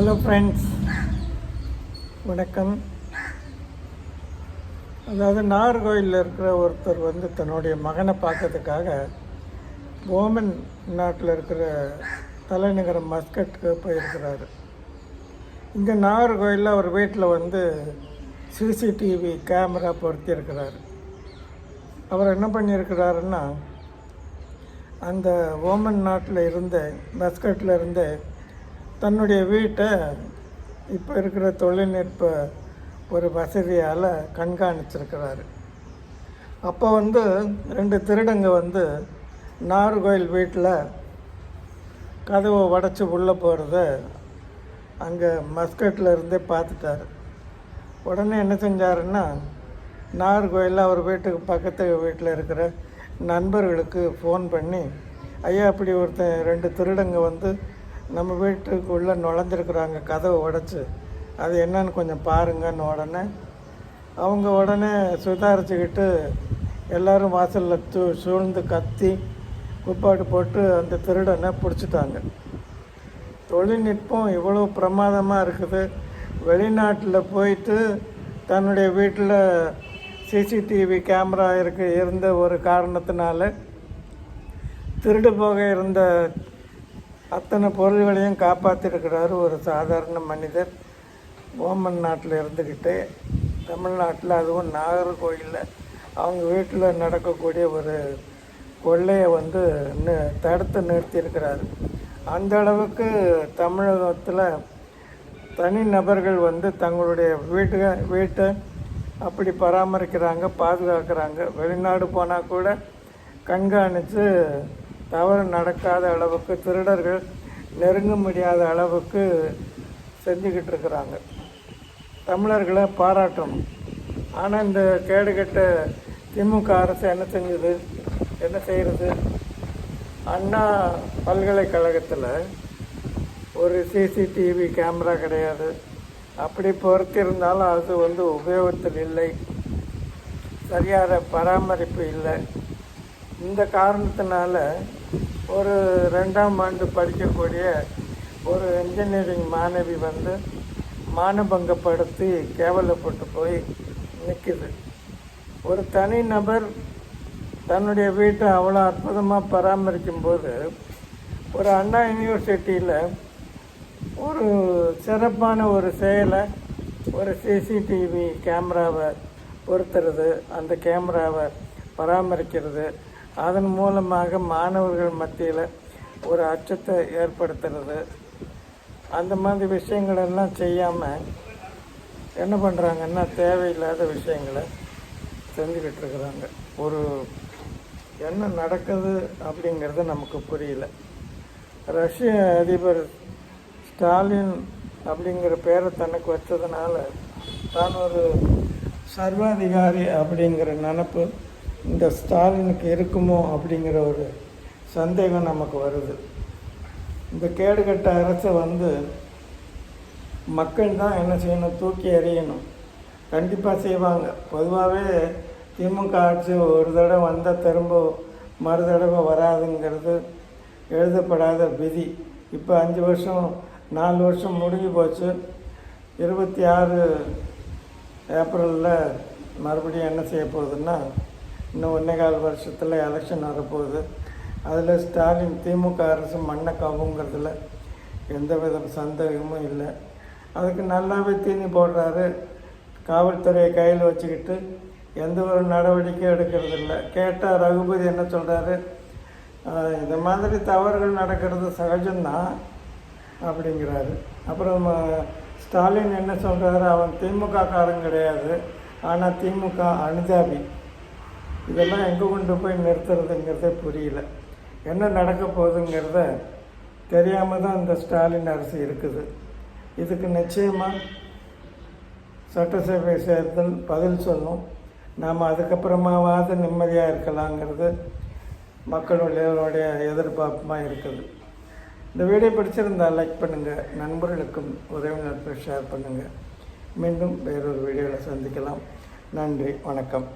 Hello friends வணக்கம். அதாவது நாகர்கோயிலில் இருக்கிற ஒருத்தர் வந்து தன்னுடைய மகனை பார்க்கறதுக்காக ஓமன் நாட்டில் இருக்கிற தலைநகரம் மஸ்கட்டுக்கு போயிருக்கிறாரு. இங்கே நாகர்கோயிலில் அவர் வீட்டில் வந்து சிசிடிவி கேமரா பொருத்தியிருக்கிறாரு. அவர் என்ன பண்ணியிருக்கிறாருன்னா அந்த ஓமன் நாட்டில் இருந்த மஸ்கட்டில் இருந்தே தன்னுடைய வீட்டை இப்போ இருக்கிற தொழில்நுட்ப ஒரு வசதியால் கண்காணிச்சிருக்கிறாரு. அப்போ வந்து ரெண்டு திருடங்க வந்து நாகர்கோயில் வீட்டில் கதவை உடச்சி உள்ளே போகிறத அங்கே மஸ்கட்டில் இருந்தே பார்த்துட்டாரு. உடனே என்ன செஞ்சாருன்னா நாகர்கோயிலில் அவர் வீட்டுக்கு பக்கத்து வீட்டில் இருக்கிற நண்பர்களுக்கு ஃபோன் பண்ணி ஐயா அப்படி ஒருத்தன் ரெண்டு திருடங்க வந்து நம்ம வீட்டுக்குள்ளே நுழைஞ்சிருக்குறாங்க கதவை உடச்சி. அது என்னன்னு கொஞ்சம் பாருங்கன்னு உடனே அவங்க உடனே சுதாரிச்சுக்கிட்டு எல்லாரும் வாசலில் தூ சூழ்ந்து கத்தி குப்பாடு போட்டு அந்த திருடனை பிடிச்சிட்டாங்க. தொழில்நுட்பம் இவ்வளோ பிரமாதமாக இருக்குது. வெளிநாட்டில் போயிட்டு தன்னுடைய வீட்டில் சிசிடிவி கேமரா இருக்கு இருந்த ஒரு காரணத்தினால திருடு போக இருந்த அத்தனை பொருள்களையும் காப்பாற்றிருக்கிறார் ஒரு சாதாரண மனிதர். ஓமன் நாட்டில் இருந்துக்கிட்டு தமிழ்நாட்டில் அதுவும் நாகர்கோயிலில் அவங்க வீட்டில் நடக்கக்கூடிய ஒரு கொள்ளையை வந்து தடுத்து நிறுத்தியிருக்கிறாரு. அந்த அளவுக்கு தமிழகத்தில் தனி நபர்கள் வந்து தங்களுடைய வீட்டு வீட்டை அப்படி பராமரிக்கிறாங்க பாதுகாக்கிறாங்க. வெளிநாடு போனால் கூட கண்காணித்து தவறு நடக்காத அளவுக்கு திருடர்கள் நெருங்க முடியாத அளவுக்கு செஞ்சுக்கிட்டு இருக்கிறாங்க தமிழர்களை பாராட்டணும். ஆனால் இந்த கேடுகட்ட திமுக அரசு என்ன செஞ்சது? என்ன செய்கிறது அண்ணா பல்கலைக்கழகத்தில் ஒரு சிசிடிவி கேமரா கிடையாது. அப்படி பொறுத்திருந்தாலும் அது வந்து உபயோகத்தில் இல்லை. சரியான பராமரிப்பு இல்லை. இந்த காரணத்தினால ஒரு ரெண்டாம் ஆண்டு படிக்கக்கூடிய ஒரு இன்ஜினியரிங் மாணவி வந்து மானபங்கப்படுத்தி கேவலப்பட்டு போய் நிற்கிது ஒரு தனி நபர் தன்னுடைய வீட்டை அவ்வளோ அற்புதமாக பராமரிக்கும் போது ஒரு அண்ணா யூனிவர்சிட்டியில் ஒரு சிறப்பான ஒரு செயலை ஒரு சிசிடிவி கேமராவை பொருத்துறது அந்த கேமராவை பராமரிக்கிறது அதன் மூலமாக மாணவர்கள் மத்தியில் ஒரு அச்சத்தை ஏற்படுத்துறது. அந்த மாதிரி விஷயங்கள் எல்லாம் செய்யாமல் என்ன பண்ணுறாங்கன்னா தேவையில்லாத விஷயங்களை செஞ்சுக்கிட்டு இருக்கிறாங்க. ஒரு என்ன நடக்குது அப்படிங்கிறது நமக்கு புரியல. ரஷ்ய அதிபர் ஸ்டாலின் அப்படிங்கிற பேரை தனக்கு வச்சதுனால தான் ஒரு சர்வாதிகாரி அப்படிங்கிற நினப்பு இந்த ஸ்டாலினுக்கு இருக்குமோ அப்படிங்கிற ஒரு சந்தேகம் நமக்கு வருது. இந்த கேடுகட்ட அரசை வந்து மக்கள் தான் என்ன செய்யணும்? தூக்கி எறியணும். கண்டிப்பாக செய்வாங்க. பொதுவாகவே திமுக ஆட்சி ஒரு தடவை வந்தால் திரும்ப மறு தடவை வராதுங்கிறது எழுதப்படாத விதி. இப்போ அஞ்சு வருஷம் நாலு வருஷம் முடிஞ்சு போச்சு. இருபத்தி ஆறு ஏப்ரலில் மறுபடியும் என்ன செய்ய போகுதுன்னா இன்னும் ஒன்றே கால் வருஷத்தில் எலெக்ஷன் வரப்போகுது. அதில் ஸ்டாலின் திமுக அரசு மண்ணை கவுங்கிறதுல எந்த வித சந்தேகமும் இல்லை. அதுக்கு நல்லாவே தீனி போடுறாரு. காவல்துறையை கையில் வச்சுக்கிட்டு எந்த ஒரு நடவடிக்கையும் எடுக்கிறது இல்லை. கேட்டால் ரகுபதி என்ன சொல்கிறாரு இந்த மாதிரி தவறுகள் நடக்கிறது சகஜம்தான் அப்படிங்கிறாரு. அப்புறம் ஸ்டாலின் என்ன சொல்கிறாரு அவன் திமுக காரன் கிடையாது. ஆனால் திமுக அனுதாபி. இதெல்லாம் எங்கே கொண்டு போய் நிறுத்துறதுங்கிறதே புரியல. என்ன நடக்க போகுதுங்கிறத தெரியாமல் தான் இந்த ஸ்டாலின் அரசு இருக்குது. இதுக்கு நிச்சயமாக சட்டசபை சேர்த்தல் பதில் சொல்லும் நாம் அதுக்கப்புறமாவது நிம்மதியாக இருக்கலாங்கிறது மக்களுடைய எதிர்பார்ப்புமாக இருக்குது. இந்த வீடியோ பிடிச்சிருந்தால் லைக் பண்ணுங்கள் நண்பர்களுக்கும் உறவினருக்கும் ஷேர் பண்ணுங்கள் மீண்டும் வேறொரு வீடியோவில் சந்திக்கலாம். நன்றி வணக்கம்.